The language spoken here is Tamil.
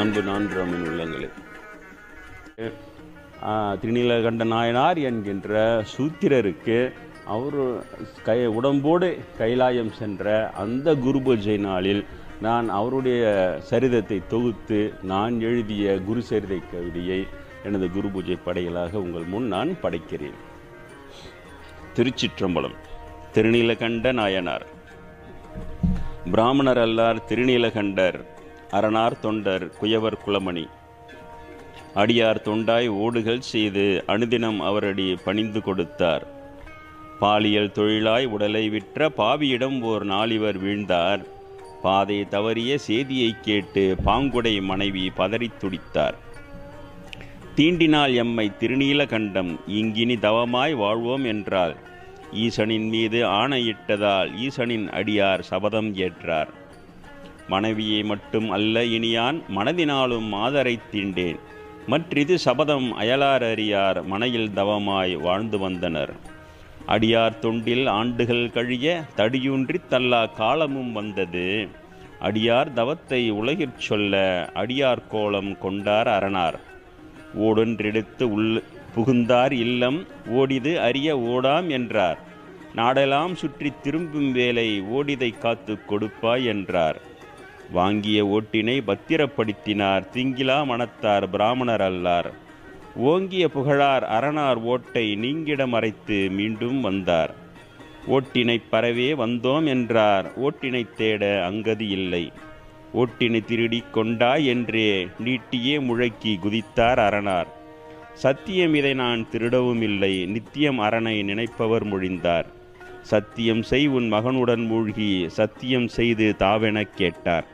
அன்பு நான்காமின் உள்ளங்களே. திருநீலகண்ட நாயனார் என்கின்ற சூத்திரருக்கு அவர் கை உடம்போடு கைலாயம் சென்ற அந்த குரு பூஜை நாளில் நான் அவருடைய சரிதத்தை தொகுத்து நான் எழுதிய குரு சரிதை கவிதையை எனது குரு பூஜை படைகளாக உங்கள் முன் நான் படைக்கிறேன். திருச்சிற்றம்பலம் திருநீலகண்ட நாயனார். பிராமணர் அல்லார் திருநீலகண்டர். அரணார் தொண்டர் குயவர் குலமணி. அடியார் தொண்டாய் ஓடுகள் செய்து அனுதினம் அவரடி பணிந்து கொடுத்தார். பாலியல் தொழிலாய் உடலை விற்ற பாவியிடம் ஓர் நாளிவர் வீழ்ந்தார். பாதை தவறிய செய்தியை கேட்டு பாங்குடை மனைவி பதறித் துடித்தார். தீண்டினால் எம்மை திருநீலகண்டம் இங்கினி தவமாய் வாழ்வோம் என்றால் ஈசனின் மீது ஆணையிட்டதால் ஈசனின் அடியார் சபதம் ஏற்றார். மனைவியை மட்டும் அல்ல இனியான் மனதினாலும் மாதரை தீண்டேன். மற்றிது சபதம் அயலார் அறியார் மனையில் தவமாய் வாழ்ந்து வந்தனர். அடியார் தொண்டில் ஆண்டுகள் கழிய தடியூன்றித் தல்லா காலமும் வந்தது. அடியார் தவத்தை உலகிற் சொல்ல அடியார் கோலம் கொண்டார் அரணார். ஓடொன்றெடுத்து உள் புகுந்தார் இல்லம் ஓடிது அறிய ஓடாம் என்றார். நாடெல்லாம் சுற்றித் திரும்பும் வேலை ஓடிதை காத்து கொடுப்பாய் என்றார். வாங்கிய ஓட்டினை பத்திரப்படுத்தினார். திங்கிலா மனத்தார் பிராமணர் அல்லார். ஓங்கிய புகழார் அரணார் ஓட்டை நீங்கிடம் மறைத்து மீண்டும் வந்தார். ஓட்டினை பரவே வந்தோம் என்றார். ஓட்டினை தேட அங்கதி இல்லை. ஓட்டினை திருடிக் கொண்டாய் என்றே நீட்டியே முழக்கி குதித்தார் அரணார். சத்தியம் இதை நான் திருடவும் இல்லை. நித்தியம் அரணை நினைப்பவர் மொழிந்தார். சத்தியம் செய் உன் மகனுடன் மூழ்கி சத்தியம் செய்து தாவெனக் கேட்டார்.